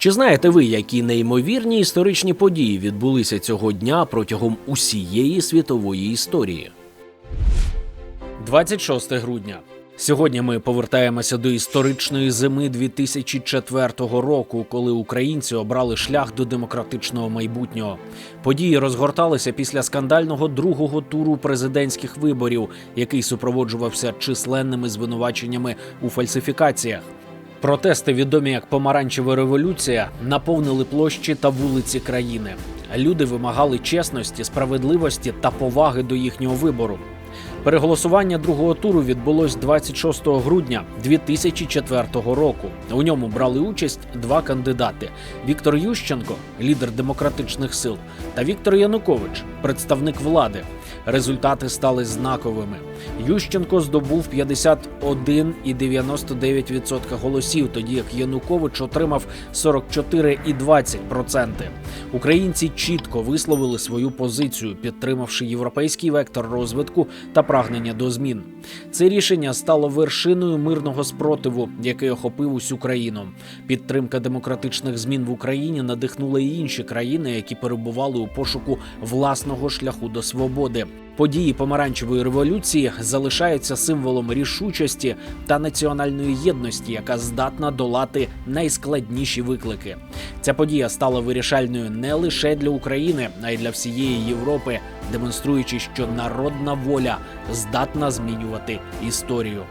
Чи знаєте ви, які неймовірні історичні події відбулися цього дня протягом усієї світової історії? 26 грудня. Сьогодні ми повертаємося до історичної зими 2004 року, коли українці обрали шлях до демократичного майбутнього. Події розгорталися після скандального другого туру президентських виборів, який супроводжувався численними звинуваченнями у фальсифікаціях. Протести, відомі як помаранчева революція, наповнили площі та вулиці країни. Люди вимагали чесності, справедливості та поваги до їхнього вибору. Переголосування другого туру відбулось 26 грудня 2004 року. У ньому брали участь два кандидати: Віктор Ющенко, лідер демократичних сил, та Віктор Янукович, представник влади. Результати стали знаковими. Ющенко здобув 51,99% голосів, тоді як Янукович отримав 44,20%. Українці чітко висловили свою позицію, підтримавши європейський вектор розвитку та прагнення до змін. Це рішення стало вершиною мирного спротиву, який охопив усю країну. Підтримка демократичних змін в Україні надихнула і інші країни, які перебували у пошуку власного шляху до свободи. Події помаранчевої революції залишаються символом рішучості та національної єдності, яка здатна долати найскладніші виклики. Ця подія стала вирішальною не лише для України, а й для всієї Європи, демонструючи, що народна воля здатна змінювати історію.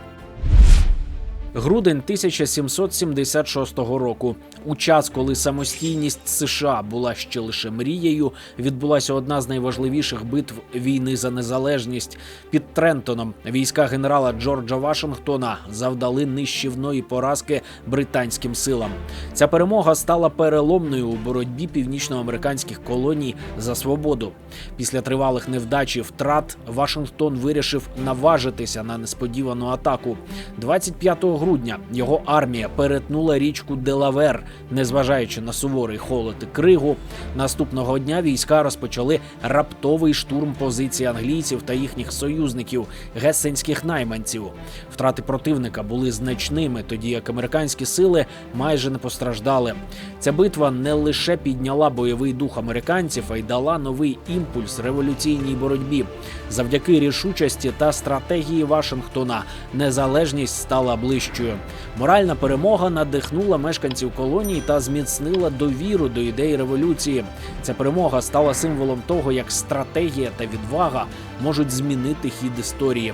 Грудень 1776 року, у час, коли самостійність США була ще лише мрією, відбулася одна з найважливіших битв війни за незалежність. Під Трентоном війська генерала Джорджа Вашингтона завдали нищівної поразки британським силам. Ця перемога стала переломною у боротьбі північноамериканських колоній за свободу. Після тривалих невдач і втрат Вашингтон вирішив наважитися на несподівану атаку. 25 грудня його армія перетнула річку Делавер, незважаючи на суворий холод і кригу. Наступного дня війська розпочали раптовий штурм позицій англійців та їхніх союзників, гессенських найманців. Втрати противника були значними, тоді як американські сили майже не постраждали. Ця битва не лише підняла бойовий дух американців, а й дала новий імпульс революційній боротьбі. Завдяки рішучості та стратегії Вашингтона незалежність стала ближчою. Моральна перемога надихнула мешканців колонії та зміцнила довіру до ідеї революції. Ця перемога стала символом того, як стратегія та відвага можуть змінити хід історії.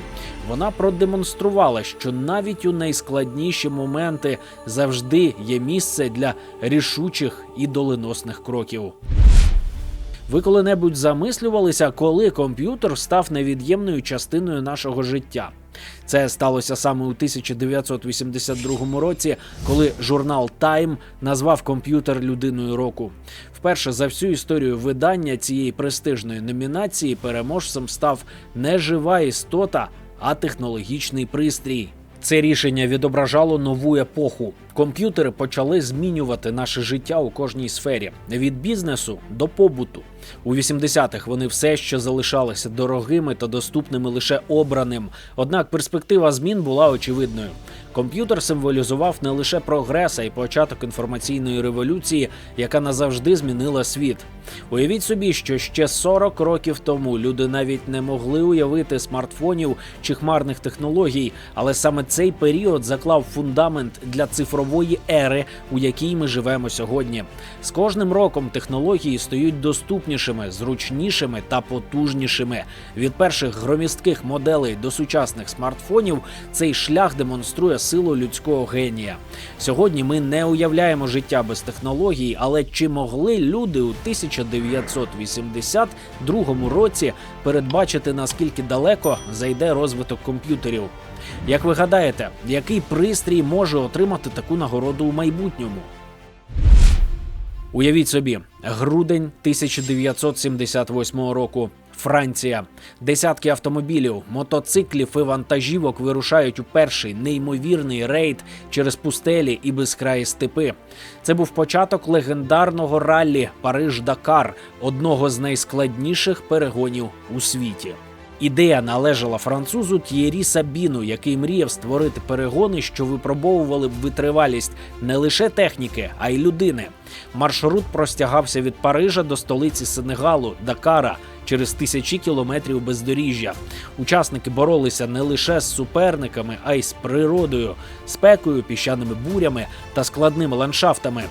Вона продемонструвала, що навіть у найскладніші моменти завжди є місце для рішучих і доленосних кроків. Ви коли-небудь замислювалися, коли комп'ютер став невід'ємною частиною нашого життя? Це сталося саме у 1982 році, коли журнал Time назвав комп'ютер людиною року. Вперше за всю історію видання цієї престижної номінації переможцем став не жива істота, а технологічний пристрій. Це рішення відображало нову епоху. Комп'ютери почали змінювати наше життя у кожній сфері від бізнесу до побуту. У 80-х вони все ще залишалися дорогими та доступними лише обраним. Однак перспектива змін була очевидною. Комп'ютер символізував не лише прогрес, а й початок інформаційної революції, яка назавжди змінила світ. Уявіть собі, що ще 40 років тому люди навіть не могли уявити смартфонів чи хмарних технологій, але саме цей період заклав фундамент для цифрової ери, у якій ми живемо сьогодні. З кожним роком технології стають доступнішими, зручнішими та потужнішими. Від перших громістких моделей до сучасних смартфонів цей шлях демонструє силу людського генія. Сьогодні ми не уявляємо життя без технологій, але чи могли люди у 1982 році передбачити наскільки далеко зайде розвиток комп'ютерів? Як ви гадаєте, який пристрій може отримати таку нагороду у майбутньому? Уявіть собі, грудень 1978 року. Франція. Десятки автомобілів, мотоциклів і вантажівок вирушають у перший неймовірний рейд через пустелі і безкраї степи. Це був початок легендарного раллі Париж-Дакар, одного з найскладніших перегонів у світі. Ідея належала французу Т'єрі Сабіну, який мріяв створити перегони, що випробовували б витривалість не лише техніки, а й людини. Маршрут простягався від Парижа до столиці Сенегалу, Дакара. Через тисячі кілометрів бездоріжжя учасники боролися не лише з суперниками, а й з природою, спекою, піщаними бурями та складними ландшафтами.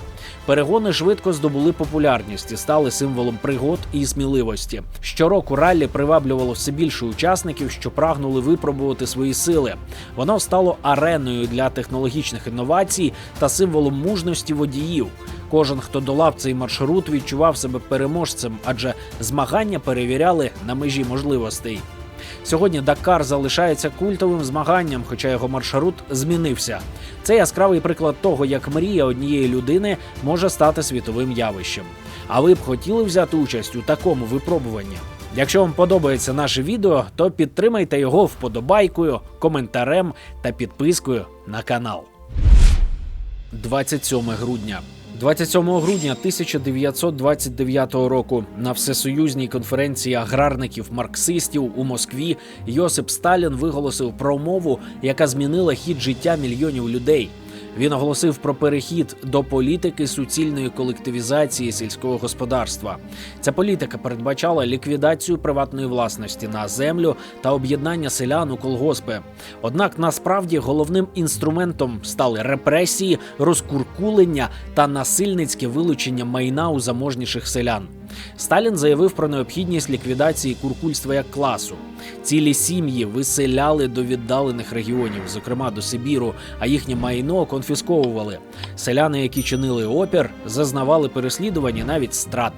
Перегони швидко здобули популярність і стали символом пригод і сміливості. Щороку раллі приваблювало все більше учасників, що прагнули випробувати свої сили. Воно стало ареною для технологічних інновацій та символом мужності водіїв. Кожен, хто долав цей маршрут, відчував себе переможцем, адже змагання перевіряли на межі можливостей. Сьогодні Дакар залишається культовим змаганням, хоча його маршрут змінився. Це яскравий приклад того, як мрія однієї людини може стати світовим явищем. А ви б хотіли взяти участь у такому випробуванні? Якщо вам подобається наше відео, то підтримайте його вподобайкою, коментарем та підпискою на канал. 27 грудня. 27 грудня 1929 року на всесоюзній конференції аграрників марксистів у Москві Йосип Сталін виголосив промову, яка змінила хід життя мільйонів людей. Він оголосив про перехід до політики суцільної колективізації сільського господарства. Ця політика передбачала ліквідацію приватної власності на землю та об'єднання селян у колгоспи. Однак насправді головним інструментом стали репресії, розкуркулення та насильницьке вилучення майна у заможніших селян. Сталін заявив про необхідність ліквідації куркульства як класу. Цілі сім'ї виселяли до віддалених регіонів, зокрема до Сибіру, а їхнє майно конфісковували. Селяни, які чинили опір, зазнавали переслідування, навіть страт.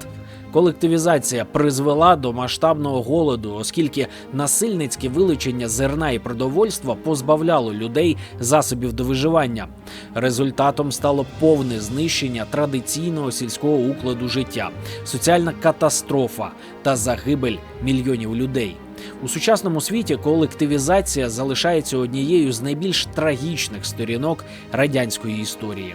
Колективізація призвела до масштабного голоду, оскільки насильницьке вилучення зерна і продовольства позбавляло людей засобів до виживання. Результатом стало повне знищення традиційного сільського укладу життя, соціальна катастрофа та загибель мільйонів людей. У сучасному світі колективізація залишається однією з найбільш трагічних сторінок радянської історії.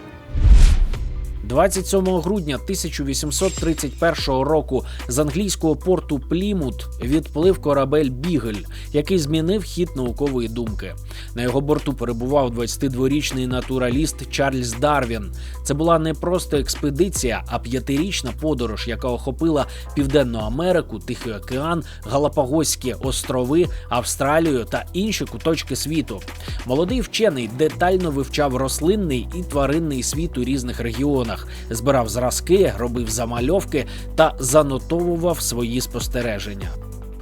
27 грудня 1831 року з англійського порту Плімут відплив корабель Бігель, який змінив хід наукової думки. На його борту перебував 22-річний натураліст Чарльз Дарвін. Це була не просто експедиція, а п'ятирічна подорож, яка охопила Південну Америку, Тихий океан, Галапагоські острови, Австралію та інші куточки світу. Молодий вчений детально вивчав рослинний і тваринний світ у різних регіонах збирав зразки, робив замальовки та занотовував свої спостереження.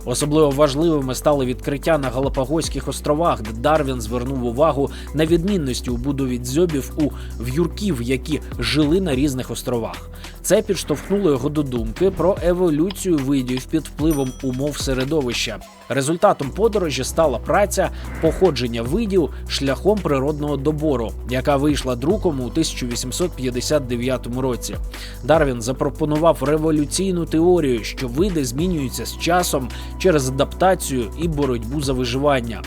Особливо важливими стали відкриття на Галапагоських островах, де Дарвін звернув увагу на відмінності у будові дзьобів у в'юрків, які жили на різних островах. Це підштовхнуло його до думки про еволюцію видів під впливом умов середовища. Результатом подорожі стала праця походження видів шляхом природного добору, яка вийшла друком у 1859 році. Дарвін запропонував революційну теорію, що види змінюються з часом через адаптацію і боротьбу за виживання.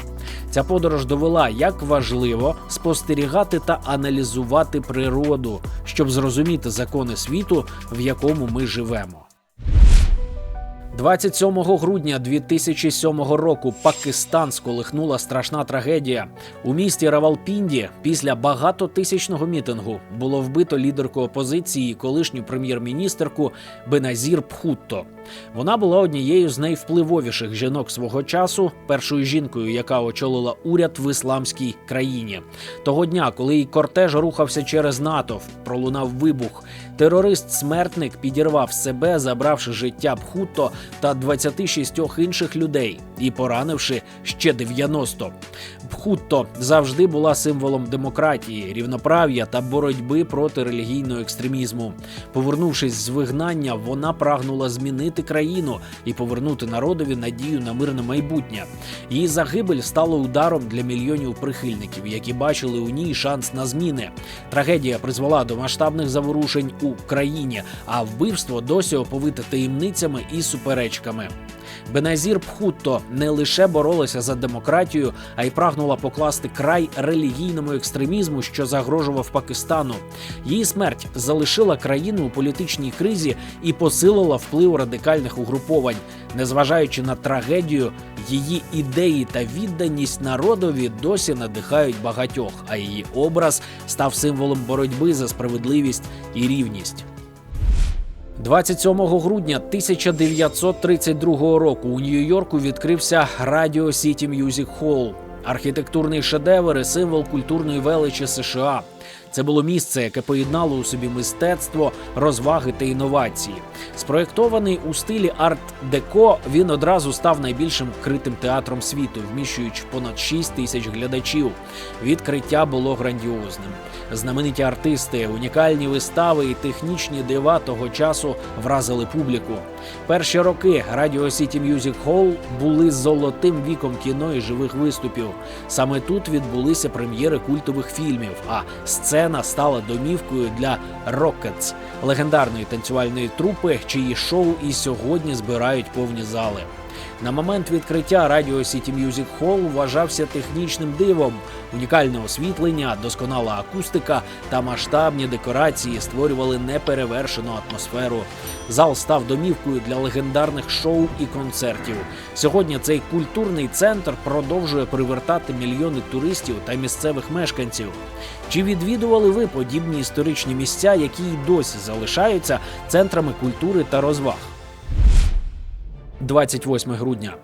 Ця подорож довела, як важливо спостерігати та аналізувати природу, щоб зрозуміти закони світу, в якому ми живемо. 27 грудня 2007 року Пакистан сколихнула страшна трагедія. У місті Равалпінді після багатотисячного мітингу було вбито лідерку опозиції, колишню прем'єр-міністерку Беназір Пхутто. Вона була однією з найвпливовіших жінок свого часу, першою жінкою, яка очолила уряд в ісламській країні. Того дня, коли її кортеж рухався через НАТО, пролунав вибух. Терорист-смертник підірвав себе, забравши життя Бхутто та 26 інших людей і поранивши ще 90. Бхутто завжди була символом демократії, рівноправ'я та боротьби проти релігійного екстремізму. Повернувшись з вигнання, вона прагнула змінити країну і повернути народові надію на мирне майбутнє. Її загибель стала ударом для мільйонів прихильників, які бачили у ній шанс на зміни. Трагедія призвела до масштабних заворушень у країні, а вбивство досі оповите таємницями і суперечками. Беназір Пхутто не лише боролася за демократію, а й прагнула покласти край релігійному екстремізму, що загрожував Пакистану. Її смерть залишила країну у політичній кризі і посилила вплив радикальних угруповань. Незважаючи на трагедію, її ідеї та відданість народові досі надихають багатьох, а її образ став символом боротьби за справедливість і рівність. 27 грудня 1932 року у Нью-Йорку відкрився Radio City Music Hall. Архітектурний шедевр і символ культурної величі США. Це було місце, яке поєднало у собі мистецтво, розваги та інновації. Спроєктований у стилі арт-деко, він одразу став найбільшим критим театром світу, вміщуючи понад 6 тисяч глядачів. Відкриття було грандіозним. Знамениті артисти, унікальні вистави і технічні дива того часу вразили публіку. Перші роки Radio City Music Hall були золотим віком кіно і живих виступів. Саме тут відбулися прем'єри культових фільмів. А сцена стала домівкою для Rockets – легендарної танцювальної трупи, чиї шоу і сьогодні збирають повні зали. На момент відкриття Radio City Music Hall вважався технічним дивом. Унікальне освітлення, досконала акустика та масштабні декорації створювали неперевершену атмосферу. Зал став домівкою для легендарних шоу і концертів. Сьогодні цей культурний центр продовжує привертати мільйони туристів та місцевих мешканців. Чи відвідували ви подібні історичні місця, які й досі залишаються центрами культури та розваг? 28 грудня.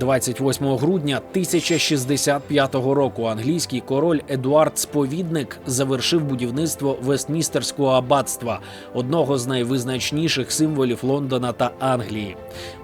28 грудня 1065 року англійський король Едуард Сповідник завершив будівництво Вестмістерського аббатства, одного з найвизначніших символів Лондона та Англії.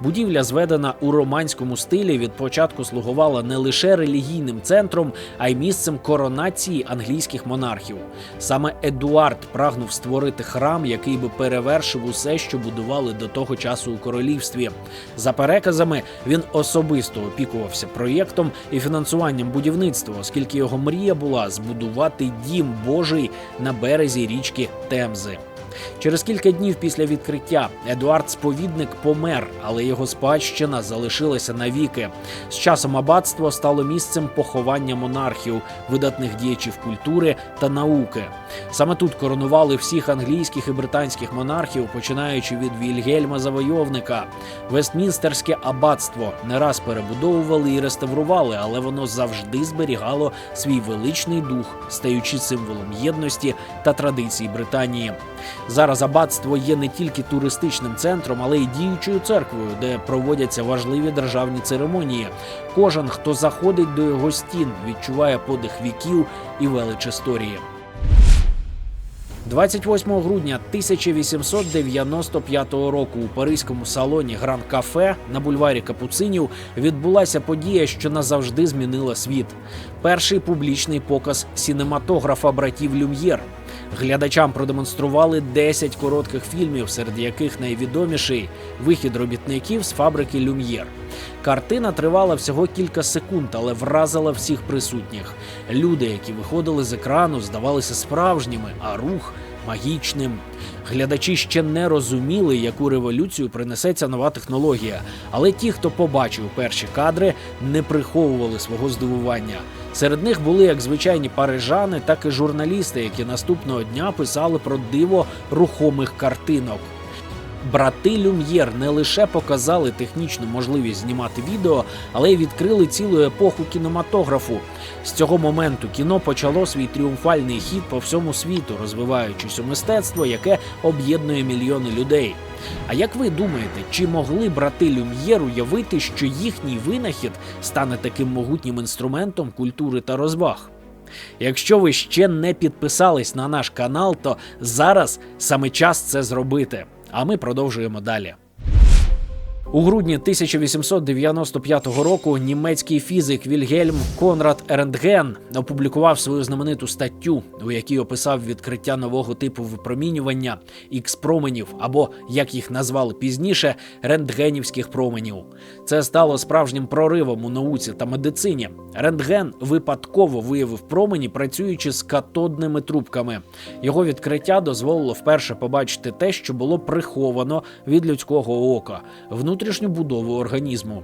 Будівля, зведена у романському стилі, від початку слугувала не лише релігійним центром, а й місцем коронації англійських монархів. Саме Едуард прагнув створити храм, який би перевершив усе, що будували до того часу у королівстві. За переказами він особисто опікувався проєктом і фінансуванням будівництва, оскільки його мрія була збудувати дім Божий на березі річки Темзи. Через кілька днів після відкриття Едуард Сповідник помер, але його спадщина залишилася навіки. З часом аббатство стало місцем поховання монархів, видатних діячів культури та науки. Саме тут коронували всіх англійських і британських монархів, починаючи від Вільгельма Завойовника. Вестмінстерське аббатство не раз перебудовували і реставрували, але воно завжди зберігало свій величний дух, стаючи символом єдності та традицій Британії. Зараз аббатство є не тільки туристичним центром, але й діючою церквою, де проводяться важливі державні церемонії. Кожен, хто заходить до його стін, відчуває подих віків і велич історії. 28 грудня 1895 року у паризькому салоні Гран Кафе на бульварі Капуцинів відбулася подія, що назавжди змінила світ. Перший публічний показ сінематографа братів Люм'єр. Глядачам продемонстрували 10 коротких фільмів, серед яких найвідоміший вихід робітників з фабрики Люм'єр. Картина тривала всього кілька секунд, але вразила всіх присутніх. Люди, які виходили з екрану, здавалися справжніми, а рух магічним. Глядачі ще не розуміли, яку революцію принесе ця нова технологія. Але ті, хто побачив перші кадри, не приховували свого здивування. Серед них були як звичайні парижани, так і журналісти, які наступного дня писали про диво рухомих картинок. Брати Люм'єр не лише показали технічну можливість знімати відео, але й відкрили цілу епоху кінематографу. З цього моменту кіно почало свій тріумфальний хід по всьому світу, розвиваючись у мистецтво, яке об'єднує мільйони людей. А як ви думаєте, чи могли брати Люм'єр уявити, що їхній винахід стане таким могутнім інструментом культури та розваг? Якщо ви ще не підписались на наш канал, то зараз саме час це зробити. А ми продовжуємо далі. У грудні 1895 року німецький фізик Вільгельм Конрад Ерентген опублікував свою знамениту статтю, у якій описав відкриття нового типу випромінювання ікс-променів, або як їх назвали пізніше, рентгенівських променів. Це стало справжнім проривом у науці та медицині. Рентген випадково виявив промені, працюючи з катодними трубками. Його відкриття дозволило вперше побачити те, що було приховано від людського ока. Внутрішні внутрішню будову організму.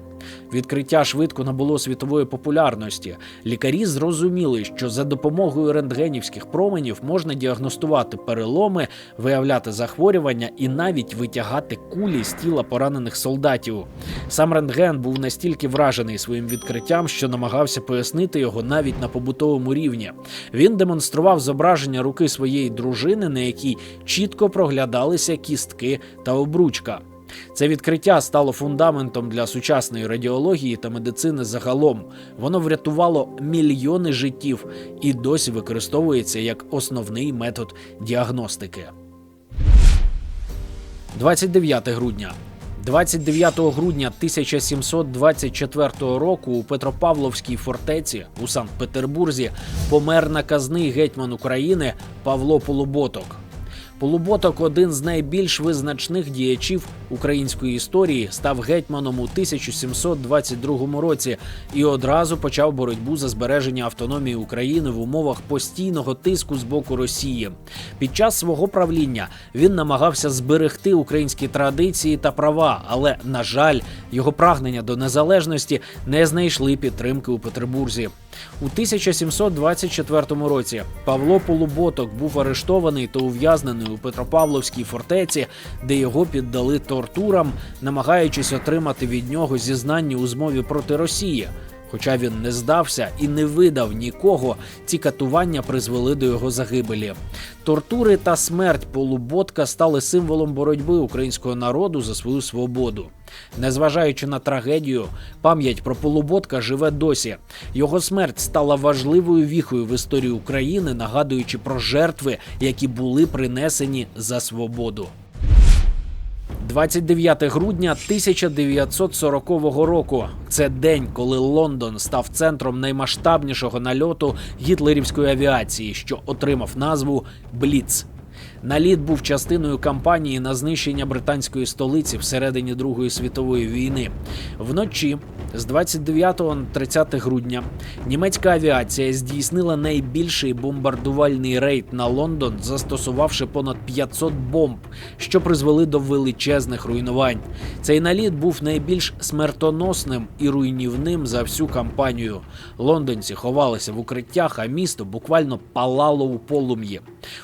Відкриття швидко набуло світової популярності. Лікарі зрозуміли, що за допомогою рентгенівських променів можна діагностувати переломи, виявляти захворювання і навіть витягати кулі з тіла поранених солдатів. Сам рентген був настільки вражений своїм відкриттям, що намагався пояснити його навіть на побутовому рівні. Він демонстрував зображення руки своєї дружини, на якій чітко проглядалися кістки та обручка. Це відкриття стало фундаментом для сучасної радіології та медицини загалом. Воно врятувало мільйони життів і досі використовується як основний метод діагностики. 29 грудня. 29 грудня 1724 року у Петропавловській фортеці у Санкт-Петербурзі помер наказний гетьман України Павло Полуботок. Полуботок, один з найбільш визначних діячів української історії, став гетьманом у 1722 році і одразу почав боротьбу за збереження автономії України в умовах постійного тиску з боку Росії. Під час свого правління він намагався зберегти українські традиції та права, але на жаль, його прагнення до незалежності не знайшли підтримки у Петербурзі. У 1724 році Павло Полуботок був арештований та ув'язнений у Петропавловській фортеці, де його піддали тортурам, намагаючись отримати від нього зізнання у змові проти Росії. Хоча він не здався і не видав нікого, ці катування призвели до його загибелі. Тортури та смерть полуботка стали символом боротьби українського народу за свою свободу. Незважаючи на трагедію, пам'ять про полуботка живе досі. Його смерть стала важливою віхою в історії України, нагадуючи про жертви, які були принесені за свободу. 29 грудня 1940 року. Це день, коли Лондон став центром наймасштабнішого нальоту гітлерівської авіації, що отримав назву Бліц. Наліт був частиною кампанії на знищення британської столиці всередині Другої світової війни. Вночі з 29 на 30 грудня німецька авіація здійснила найбільший бомбардувальний рейд на Лондон, застосувавши понад 500 бомб, що призвели до величезних руйнувань. Цей наліт був найбільш смертоносним і руйнівним за всю кампанію. Лондонці ховалися в укриттях, а місто буквально палало у полум'ї.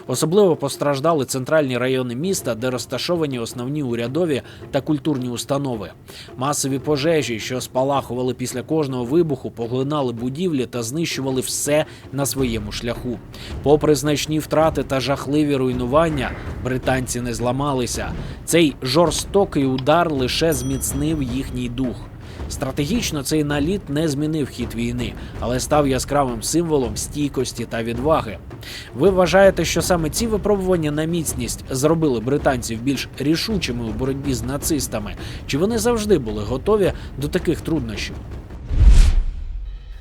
Особливо постраждали центральні райони міста, де розташовані основні урядові та культурні установи. Масові пожежі, що спалахували після кожного вибуху, поглинали будівлі та знищували все на своєму шляху. Попри значні втрати та жахливі руйнування, британці не зламалися. Цей жорстокий удар лише зміцнив їхній дух. Стратегічно цей наліт не змінив хід війни, але став яскравим символом стійкості та відваги. Ви вважаєте, що саме ці випробування на міцність зробили британців більш рішучими у боротьбі з нацистами? Чи вони завжди були готові до таких труднощів?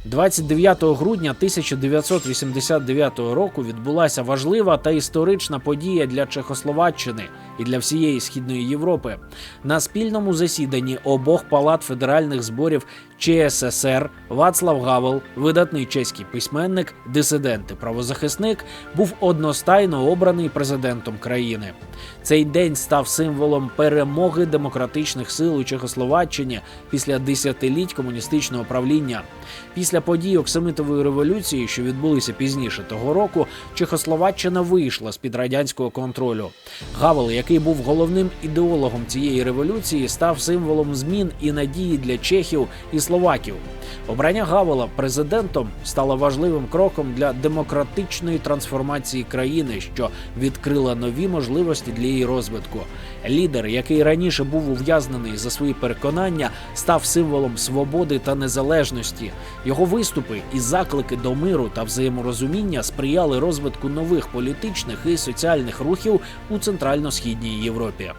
29 грудня 1989 року відбулася важлива та історична подія для Чехословаччини і для всієї східної Європи. На спільному засіданні обох палат федеральних зборів ЧССР Вацлав Гавел, видатний чеський письменник, дисидент і правозахисник, був одностайно обраний президентом країни. Цей день став символом перемоги демократичних сил у Чехословаччині після десятиліть комуністичного правління. Після подій Оксамитової революції, що відбулися пізніше того року, Чехословаччина вийшла з під радянського контролю. Гавел, який був головним ідеологом цієї революції, став символом змін і надії для чехів і словаків. Обрання Гавела президентом стало важливим кроком для демократичної трансформації країни, що відкрила нові можливості для її розвитку. Лідер, який раніше був ув'язнений за свої переконання, став символом свободи та незалежності. Його виступи і заклики до миру та взаєморозуміння сприяли розвитку нових політичних і соціальних рухів у центрально-східній Європі.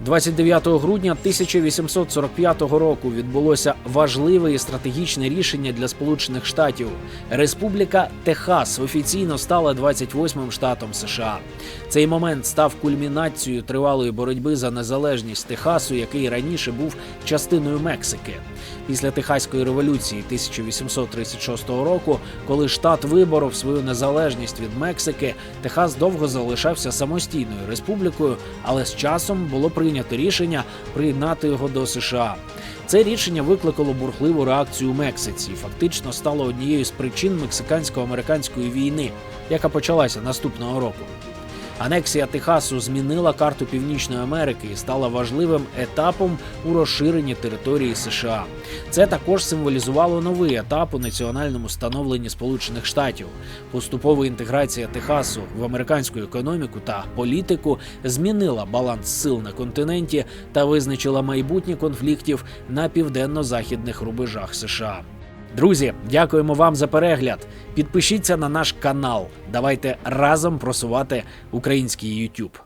29 грудня 1845 року відбулося важливе і стратегічне рішення для Сполучених Штатів. Республіка Техас офіційно стала 28-м штатом США. Цей момент став кульмінацією тривалої боротьби за незалежність Техасу, який раніше був частиною Мексики. Після Техаської революції 1836 року, коли штат виборов свою незалежність від Мексики, Техас довго залишався самостійною республікою, але з часом було прийнято рішення приєднати його до США. Це рішення викликало бурхливу реакцію у Мексиці і фактично стало однією з причин мексикансько-американської війни, яка почалася наступного року. Анексія Техасу змінила карту Північної Америки і стала важливим етапом у розширенні території США. Це також символізувало новий етап у національному становленні Сполучених Штатів. Поступова інтеграція Техасу в американську економіку та політику змінила баланс сил на континенті та визначила майбутнє конфліктів на південно-західних рубежах США. Друзі, дякуємо вам за перегляд. Підпишіться на наш канал. Давайте разом просувати український YouTube.